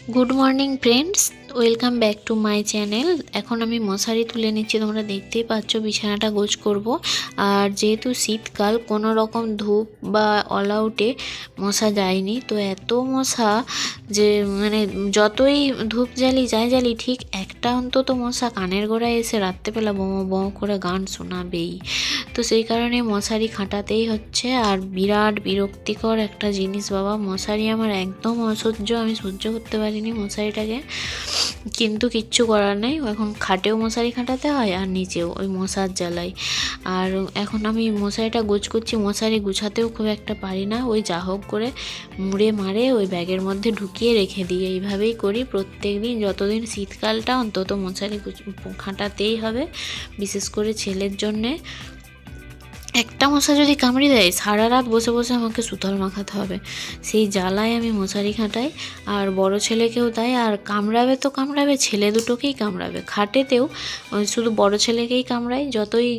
Good morning friends welcome back to my channel এখন আমি মশারি তুলে নিচ্ছি। তোমরা দেখতেই পাচ্ছ বিছানাটা গোছ করব। আর যেহেতু শীতকাল, কোনো রকম ধূপ বা অল আউটে মশা যায়নি। তো এত মশা যে মানে যতই ধূপ জ্বালি, যাই জ্বালি, ঠিক একটা অন্তত মশা কানের গোড়ায় এসে রাত্রেবেলা বোঁ বোঁ করে গান শোনাবেই। তো সেই কারণে মশারি খাটাতেই হচ্ছে। আর বিরাট বিরক্তিকর একটা জিনিস, বাবা। মশারি আমার একদম অসহ্য। আমি সহ্য করতে পারিনি মশারিটাকে। কিন্তু কিচ্ছু করার নেই। এখন খাটেও মশারি খাটাতে হয় আর নিচেও ওই মশার জ্বালাই আর এখন আমি মশারিটা গোছ করছি মশারি গুছাতেও খুব একটা পারি না। ওই যা হোক করে মুড়ে মারে ওই ব্যাগের মধ্যে ঢুকিয়ে রেখে দিই। এইভাবেই করি প্রত্যেক দিন। যতদিন শীতকালটা অন্তত মশারি খাটাতেই হবে। বিশেষ করে ছেলের জন্যে। একটা মশা যদি কামড়ে দেয়, সারা রাত বসে বসে আমাকে সুতল মাখাতে হবে। সেই জ্বালায় আমি মশারি খাটাই, আর বড় ছেলেকেও তাই আর কামড়াবে তো কামড়াবে, ছেলে দুটোকেই কামড়াবে। খাটেতেও শুধু বড় ছেলেকেই কামড়াই, যতই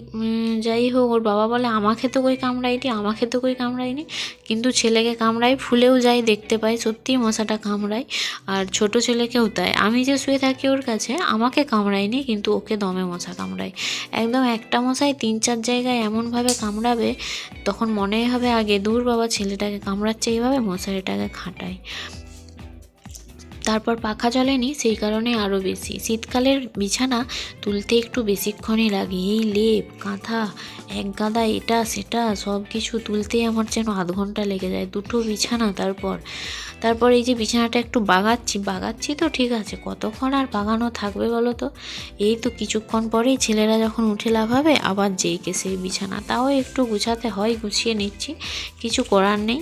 যাই হোক, ওর বাবা বলে, আমাকে তো কই কামড়াইনি আমাকে তো কই কামড়াইনি কিন্তু ছেলেকে কামড়াই ফুলেও যাই দেখতে পাই, সত্যিই মশাটা কামড়ায়, আর ছোট ছেলেকেও তাই আমি যে শুয়ে থাকি ওর কাছে, আমাকে কামড়ায়নি, কিন্তু ওকে দমে মশা কামড়ায়। একদম একটা মশাই তিন চার জায়গায় এমনভাবে কামড়াবে তখন মনে হবে আগে দূর বাবা ছেলেটাকে কামড়াচ্ছে এইভাবে মশারিটাকে খাটাই তারপর পাখা চলেনি সেই কারণে আরও বেশি। শীতকালের বিছানা তুলতে একটু বেশিক্ষণই লাগে। এই লেপ, কাঁথা, এক গাদা এটা, সেটা সব কিছু তুলতেই আমার যেন আধ ঘণ্টা লেগে যায়। দুটো বিছানা তারপর। তারপর এই যে বিছানাটা একটু বাগাচ্ছি বাগাচ্ছি তো ঠিক আছে, কতক্ষণ আর বাগানো থাকবে বলো তো? এই তো কিছুক্ষণ পরেই ছেলেরা যখন উঠে লাভাবে আবার যেই কে সেই বিছানা। তাও একটু গুছাতে হয়, গুছিয়ে নিচ্ছি, কিছু করার নেই।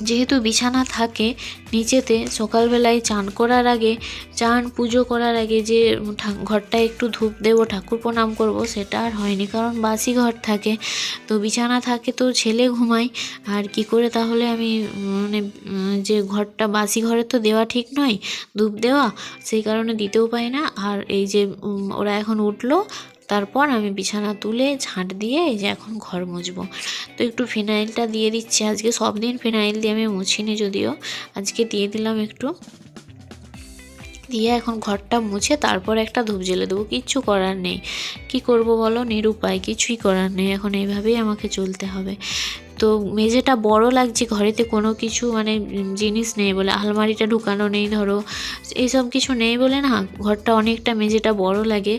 যেহেতু বিছানা থাকে, নিচেতে সকালবেলায় চান করার আগে, চান পুজো করার আগে যে ঘরটা একটু ধূপ দেবো, ঠাকুর প্রণাম করব, সেটা আর হয়নি। কারণ বাসি ঘর থাকে, তো বিছানা থাকে তো ছেলে ঘুমায়। আর কি করে তাহলে আমি মানে যে ঘরটা বাসি ঘরে তো দেওয়া ঠিক নয়, ধূপ দেওয়া, সেই কারণে দিতেও পাই না। আর এই যে ওরা এখন উঠল তারপর আমি বিছানা তুলে ঝাঁট দিয়ে এই যে এখন ঘর মুছবো। তো একটু ফিনাইলটা দিয়ে দিচ্ছি আজকে। সব দিন ফিনাইল দিয়ে আমি মুছিনি যদিও। আজকে দিয়ে দিলাম একটু। দিয়ে এখন ঘরটা মুছে তারপর একটা ধূপ জ্বেলে দেবো। কিচ্ছু করার নেই। কি করব বলো? নিরুপায়। কিছুই করার নেই। এখন এইভাবেই আমাকে চলতে হবে। তো মেঝেটা বড় লাগছে, ঘরেতে কোনো কিছু মানে জিনিস নেই বলে, আলমারিটা ঢুকানো নেই ধরো, এইসব কিছু নেই বলে না, ঘরটা অনেকটা মেঝেটা বড় লাগে।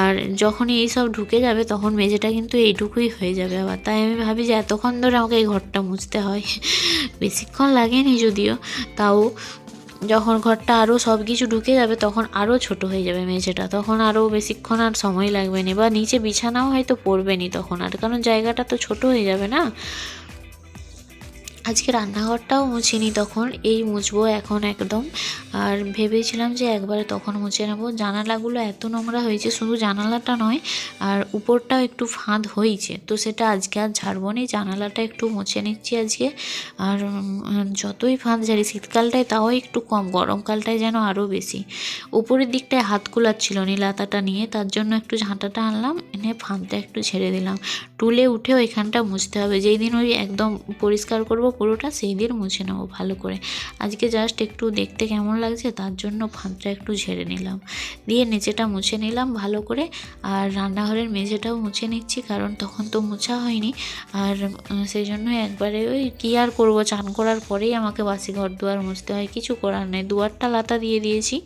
আর যখনই এইসব ঢুকে যাবে তখন মেঝেটা কিন্তু এইটুকুই হয়ে যাবে আবার। তাই আমি ভাবি যে এতক্ষণ ধরে আমাকে এই ঘরটা মুছতে হয়। বেশিক্ষণ লাগেনি যদিও, তাও যখন ঘরটা আরও সব কিছু ঢুকে যাবে তখন আরও ছোট হয়ে যাবে মেঝেটা, তখন আরও বেশিক্ষণ আর সময় লাগবে না। বা নিচে বিছানাও হয়তো পড়বে নি তখন আর, কারণ জায়গাটা তো ছোট হয়ে যাবে না। আজকে রান্নাঘরটাও মুছিনি তখন, এই মুছবো এখন একদম। আর ভেবেছিলাম যে একবারে তখন মুছে নেব। জানালাগুলো এত নোংরা হয়েছে, শুধু জানালাটা নয়, আর উপরটাও একটু ফাঁদ হয়েছে। তো সেটা আজকে আর ঝাড়বো না, জানালাটা একটু মুছে নিচ্ছি আজকে। আর যতই ফাঁদ ঝাড়ি, শীতকালটায় তাও একটু কম, গরমকালটায় যেন আরও বেশি। উপরের দিকটায় হাত কুলাচ্ছিল নীলাতাটা নিয়ে, তার জন্য একটু ঝাঁটাটা আনলাম, এনে ফাঁদটা একটু ছেড়ে দিলাম। টুলে উঠেও এখানটা মুছতে হবে, যেই দিন ওই একদম পরিষ্কার করব পুরোটা সেই দিন মুছে নেব ভালো করে। আজকে জাস্ট একটু দেখতে কেমন লাগছে, তার জন্য ফাঁদটা একটু ঝেড়ে নিলাম। দিয়ে নিচেটা মুছে নিলাম ভালো করে, আর রান্নাঘরের মেঝেটাও মুছে নিচ্ছি, কারণ তখন তো মোছা হয়নি। আর সেই জন্য একবারে ওই কী আর করব, চান করার পরেই আমাকে বাসি ঘর দুয়ার মুছতে হয়, কিছু করার নেই। দুয়ারটা লাতা দিয়ে দিয়েছি,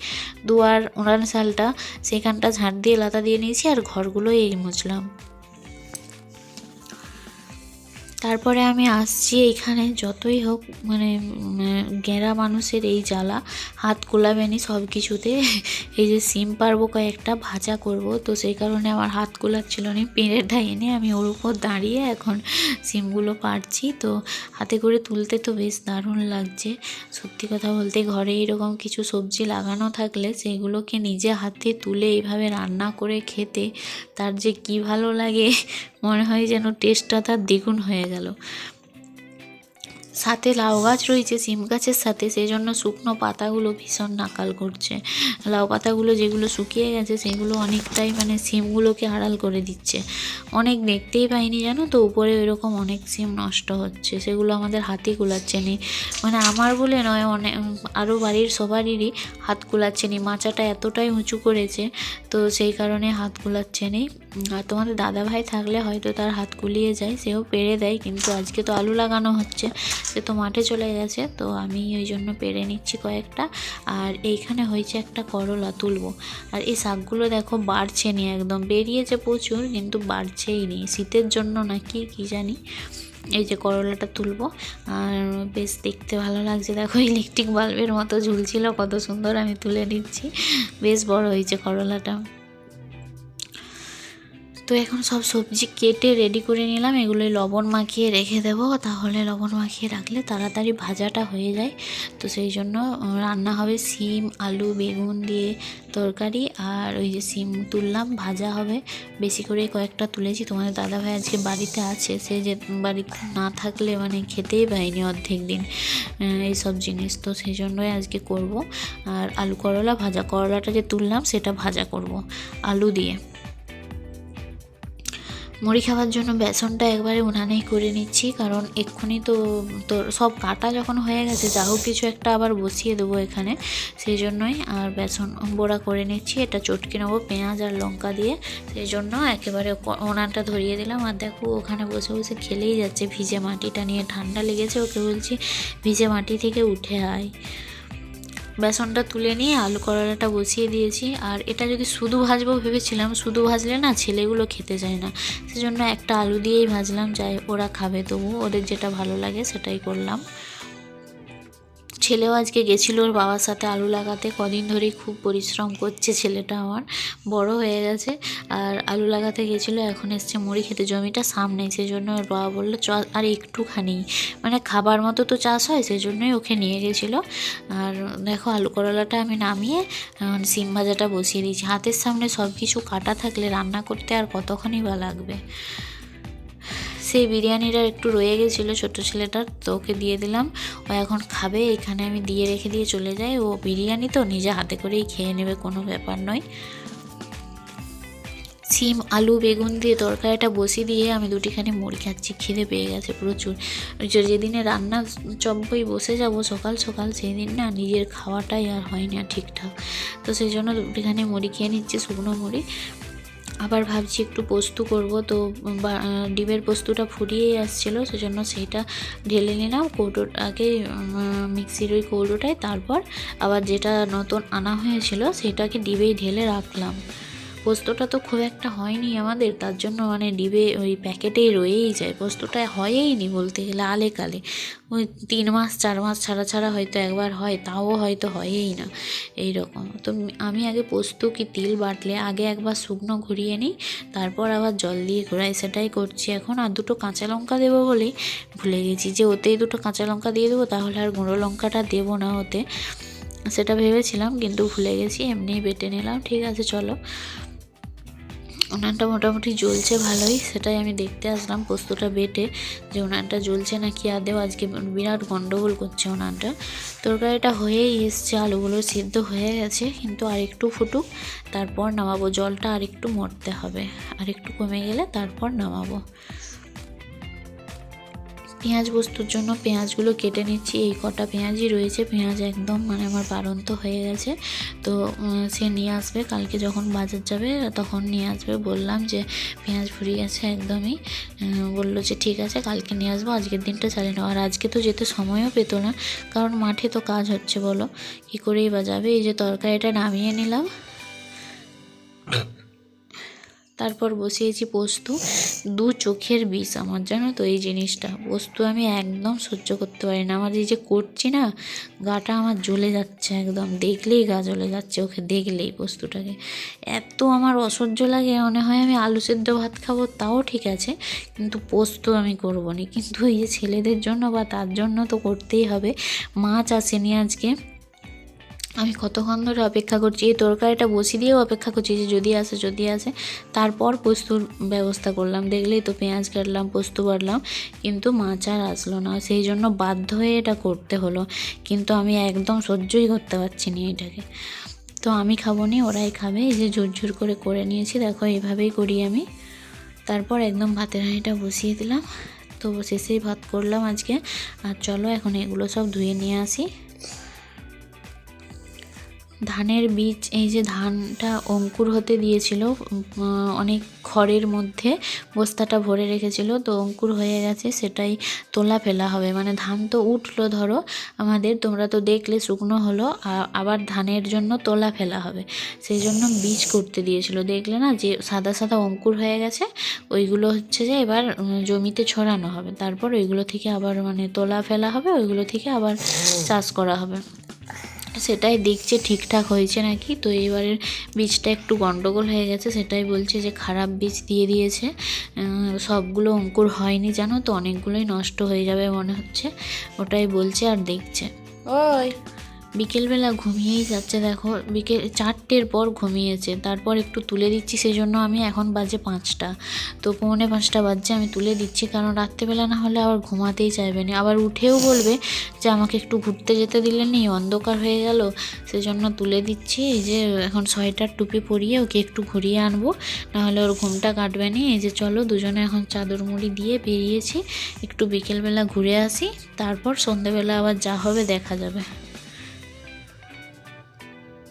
দুয়ার উড়ান শালটা, সেখানটা ঝাঁট দিয়ে লাতা দিয়ে নিয়েছি, আর ঘরগুলো এই মুছলাম। তারপরে আমি আসছি এইখানে যতই হোক মানে গেঁড়া মানুষের এই জ্বালা, হাত কোলাবেনি সব কিছুতে এই যে সিম পারব কয়েকটা, ভাজা করব। তো সেই কারণে আমার হাত কোলাচ্ছিল না পেঁড়েটা এনে আমি ওর উপর দাঁড়িয়ে এখন সিমগুলো পারছি তো হাতে করে তুলতে তো বেশ দারুণ লাগছে। সত্যি কথা বলতে ঘরে এরকম কিছু সবজি লাগানো থাকলে সেগুলোকে নিজে হাতে তুলে এইভাবে রান্না করে খেতে তার যে কি ভালো লাগে, মনে হয় যেন টেস্টটা তার দ্বিগুণ হয়ে গেল। সাথে লাউ গাছ রয়েছে, সিম গাছের সাথে সেই জন্য শুকনো পাতাগুলো ভীষণ নাকাল করছে। লাউ পাতাগুলো যেগুলো শুকিয়ে গেছে, সেগুলো অনেকটাই মানে সিমগুলোকে আড়াল করে দিচ্ছে। অনেক দেখতেই পাইনি জানো তো, উপরে এরকম অনেক সিম নষ্ট হচ্ছে, সেগুলো আমাদের হাতে কুলাচ্ছে নি। মানে আমার বলে নয় অনেক আরও বাড়ির সবারই হাত কুলাচ্ছে নি, মাচাটা এতটাই উঁচু করেছে, তো সেই কারণে হাত কুলাচ্ছে নি। আর তোমাদের দাদা ভাই থাকলে হয়তো তার হাত কুলিয়ে যায়, সেও পেরে দেয়, কিন্তু আজকে তো আলু লাগানো হচ্ছে, সে তো মাঠে চলে গেছে, তো আমি ওই জন্য পেরে নিচ্ছি কয়েকটা। আর এইখানে হয়েছে একটা করলা তুলবো। আর এই শাকগুলো দেখো বাড়ছে নি একদম, বেরিয়েছে প্রচুর, কিন্তু বাড়ছেই নি। শীতের জন্য নাকি কি জানি, এই যে করলাটা তুলবো। আর বেশ দেখতে ভালো লাগছে, দেখো ইলেকট্রিক বাল্বের মতো ঝুলছিল, কত সুন্দর আমি তুলে নিচ্ছি। বেশ বড় হয়েছে করলাটা। তো এখন সব সবজি কেটে রেডি করে নিলাম। এগুলোই লবণ মাখিয়ে রেখে দেবো। তাহলে লবণ মাখিয়ে রাখলে তাড়াতাড়ি ভাজাটা হয়ে যায়। তো সেই জন্য রান্না হবে সিম আলু বেগুন দিয়ে তরকারি আর ওই যে সিম তুললাম ভাজা হবে। বেশি করে কয়েকটা তুলেছি। তোমাদের দাদাভাই আজকে বাড়িতে আছে। সে যে বাড়িতে না থাকলে মানে খেতেই পায়নি অর্ধেক দিন আহ, এই সব জিনিস। তো সেই জন্যই আজকে করব। আর আলু করলা ভাজা। করলাটা যে তুললাম সেটা ভাজা করব। আলু দিয়ে। মুড়ি খাওয়ার জন্য বেসনটা একবারে উনানেই করে নিচ্ছি, কারণ এক্ষুনি তো তো সব কাটা যখন হয়ে গেছে, যা হোক কিছু একটা আবার বসিয়ে দেবো এখানে। সেই জন্যই আর বেসন বড়া করে নিচ্ছি, এটা চটকে নেব পেঁয়াজ আর লঙ্কা দিয়ে। সেই জন্য একেবারে উনানটা ধরিয়ে দিলাম। আর দেখো, ওখানে বসে বসে খেলেই যাচ্ছে ভিজে মাটিটা নিয়ে। ঠান্ডা লেগেছে, ওকে বলছি ভিজে মাটি থেকে উঠে আয়। বেসনটা তুলে নিয়ে আলু করলাটা বসিয়ে দিয়েছি। আর এটা যদি শুধু ভাজবো ভেবেছিলাম, শুধু ভাজলে না ছেলেগুলো খেতে চায় না। সেজন্য একটা আলু দিয়েই ভাজলাম, যাই ওরা খাবে তবু ওদের যেটা ভালো লাগে সেটাই করলাম। ছেলেও আজকে গেছিল ওর বাবার সাথে আলু লাগাতে। কদিন ধরেই খুব পরিশ্রম করছে ছেলেটা আমার। বড় হয়ে গেছে আর আলু লাগাতে গেছিল, এখন এসছে মুড়ি খেতে। জমিটা সামনে সেই জন্য ওর বাবা বলল, চ, আর একটুখানি। মানে খাবার মতো তো চাষ হয় সেই জন্যই ওকে নিয়ে গেছিল। আর দেখো, আলু করলাটা আমি নামিয়ে সিম ভাজাটা বসিয়ে দিয়েছি। হাতের সামনে সব কিছু কাটা থাকলে রান্না করতে আর কতক্ষণই বা লাগবে? সেই বিরিয়ানিটা একটু রয়ে গেছিল ছোটো ছেলেটার, তো ওকে দিয়ে দিলাম। ও এখন খাবে, এখানে আমি দিয়ে রেখে দিয়ে চলে যাই। ও বিরিয়ানি তো নিজে হাতে করেই খেয়ে নেবে, কোনো ব্যাপার নয়। সিম, আলু, বেগুন দিয়ে তরকারিটা বসিয়ে দিয়ে আমি দুটিখানি মুড়ি খাচ্ছি, খিদে পেয়ে গেছে প্রচুর। যেদিনে রান্না চম্পই বসে যাব সকাল সকাল সেই দিন না নিজের খাওয়াটাই আর হয় না ঠিকঠাক। তো সেই জন্য দুটিখানি মুড়ি খেয়ে নিচ্ছি, শুকনো মুড়ি। আবার ভাবছি একটু পোস্ত করব, তো ডিমের পোস্তটা ফুরিয়েই আসছিল, সেজন্য সেইটা ঢেলে নিলাম কৌটোটাকে মিক্সির ওই কৌটোটায়, তারপর আবার যেটা নতুন আনা হয়েছিল, সেটাকে ডিবেই ঢেলে রাখলাম। পোস্তটা তো খুব একটা হয়নি আমাদের, তার জন্য মানে ডিবে ওই প্যাকেটেই রয়েই যায়। পোস্তটা হয়েই নি বলতে গেলে আলে কালে। ওই তিন মাস, চার মাস ছাড়া ছাড়া হয়তো একবার হয়, তাও হয়তো হয়ই না এই রকম তো আমি আগে পোস্ত কি তিল বাটলে আগে একবার শুকনো ঘুরিয়ে নিই, তারপর আবার জল দিয়ে ঘোরাই, সেটাই করছি এখন। আর দুটো কাঁচা লঙ্কা দেবো বলেই ভুলে গেছি যে ওতেই দুটো কাঁচা লঙ্কা দিয়ে দেবো, তাহলে আর গুঁড়ো লঙ্কাটা দেবো না ওতে। সেটা ভেবেছিলাম কিন্তু ভুলে গেছি, এমনিই বেটে নিলাম। ঠিক আছে, চলো। উনানটা মোটামুটি জ্বলছে ভালোই, সেটাই আমি দেখতে আসলাম, পোস্তটা বেটে, যে উনানটা জ্বলছে না কি আদেও আজকে বিরাট গণ্ডগোল করছে উনানটা। তরকারিটা হয়েই এসছে, আলুগুলো সিদ্ধ হয়ে গেছে, কিন্তু আর একটু ফুটুক, তারপর নামাবো। জলটা আর একটু মরতে হবে আর একটু কমে গেলে তারপর নামাবো। পেঁয়াজ বস্তুর জন্য পেঁয়াজগুলো কেটে নিচ্ছি। এই কটা পেঁয়াজই রয়েছে। পেঁয়াজ একদম মানে আমার বাড়ন্ত হয়ে গেছে। তো সে নিয়ে আসবে। কালকে যখন বাজার যাবে, তখন নিয়ে আসবে। বললাম যে, পেঁয়াজ ফুরিয়ে গেছে একদমই। বলল যে, ঠিক আছে, কালকে নিয়ে আসব। আজকের দিনটা চালিয়ে নেব আর আজকে তো যেতে সময়ও পেতো না, কারণ মাঠে তো কাজ হচ্ছে বলো। কী করেই বা যাবে? এই যে তরকারিটা নামিয়ে নিলাম। তারপর বসিয়েছি পোস্ত দু চোখের বিষ আমার, জানো তো এই জিনিসটা। পোস্ত আমি একদম সহ্য করতে পারি না। আমার এই যে করছি না, গাটা আমার জ্বলে যাচ্ছে একদম। দেখলেই গা জ্বলে যাচ্ছে ওকে, দেখলেই পোস্তটাকে এত আমার অসহ্য লাগে, মনে হয় আমি আলু সেদ্ধ ভাত খাব, তাও ঠিক আছে। কিন্তু পোস্ত আমি করব না। কিন্তু এই যে ছেলেদের জন্য বা তার জন্য তো করতেই হবে। মাছ আসেনি আজকে। আমি কতক্ষণ ধরে অপেক্ষা করছি? এই তরকারিটা বসিয়ে দিয়েও অপেক্ষা করছি যে যদি আসে যদি আসে। তারপর পোস্তর ব্যবস্থা করলাম। দেখলেই তো পেঁয়াজ কাটলাম, পোস্ত বাটলাম, কিন্তু মাছ আর আসলো না। সেই জন্য বাধ্য হয়ে এটা করতে হলো। কিন্তু আমি একদম সহ্যই করতে পারছি না এটাকে। তো আমি খাব নি, ওরাই খাবে। এই যে জোর করে করে নিয়েছি, দেখো এইভাবেই করি আমি। তারপর একদম ভাতের হাঁড়িটা বসিয়ে দিলাম। তো শেষেই ভাত করলাম আজকে। আর চলো এখন এগুলো সব ধুয়ে নিয়ে আসি। ধানের বীজ, এই যে ধানটা অঙ্কুর হতে দিয়েছিল অনেক খড়ের মধ্যে বস্তাটা ভরে রেখেছিল, তো অঙ্কুর হয়ে গেছে, সেটাই তোলা ফেলা হবে। মানে ধান তো উঠল ধরো, আমাদের তোমরা তো দেখলে শুকনো হলো আবার ধানের জন্য তোলা ফেলা হবে। সেই জন্য বীজ করতে দিয়েছিল। দেখলে না, যে সাদা সাদা অঙ্কুর হয়ে গেছে, ওইগুলো হচ্ছে যে এবার জমিতে ছড়ানো হবে। তারপর ওইগুলো থেকে আবার মানে তোলা ফেলা হবে, ওইগুলো থেকে আবার চাষ করা হবে। সেটাই দেখছে, ঠিকঠাক হয়েছে নাকি? তো এবারের বীজটা একটু গন্ডগোল হয়ে গেছে, সেটাই বলছে যে খারাপ বীজ দিয়ে দিয়েছে। সবগুলো অঙ্কুর হয়নি জানো তো, অনেকগুলোই নষ্ট হয়ে যাবে মনে হচ্ছে, ওটাই বলছে আর দেখছে। ওই বিকেলবেলা ঘুমিয়েই যাচ্ছে, দেখো, বিকেল চারটের পর ঘুমিয়েছে। তারপর একটু তুলে দিচ্ছি সেই জন্য আমি এখন বাজে পাঁচটা। তো পৌনে পাঁচটা বাজছে, আমি তুলে দিচ্ছি, কারণ রাত্রেবেলা না হলে আবার ঘুমাতেই চাইবে না। আবার উঠেও বলবে যে, আমাকে একটু ঘুরতে যেতে দিলে নি, অন্ধকার হয়ে গেল। সেই জন্য তুলে দিচ্ছি যে এখন সোয়েটার, টুপি পরিয়ে ওকে একটু ঘুরিয়ে আনব। নাহলে ওর ঘুমটা কাটবে না। এই যে চলো দুজনে এখন চাদর মুড়ি দিয়ে বেরিয়েছি, একটু বিকেলবেলা ঘুরে আসি, তারপর সন্ধেবেলা আবার যা হবে দেখা যাবে।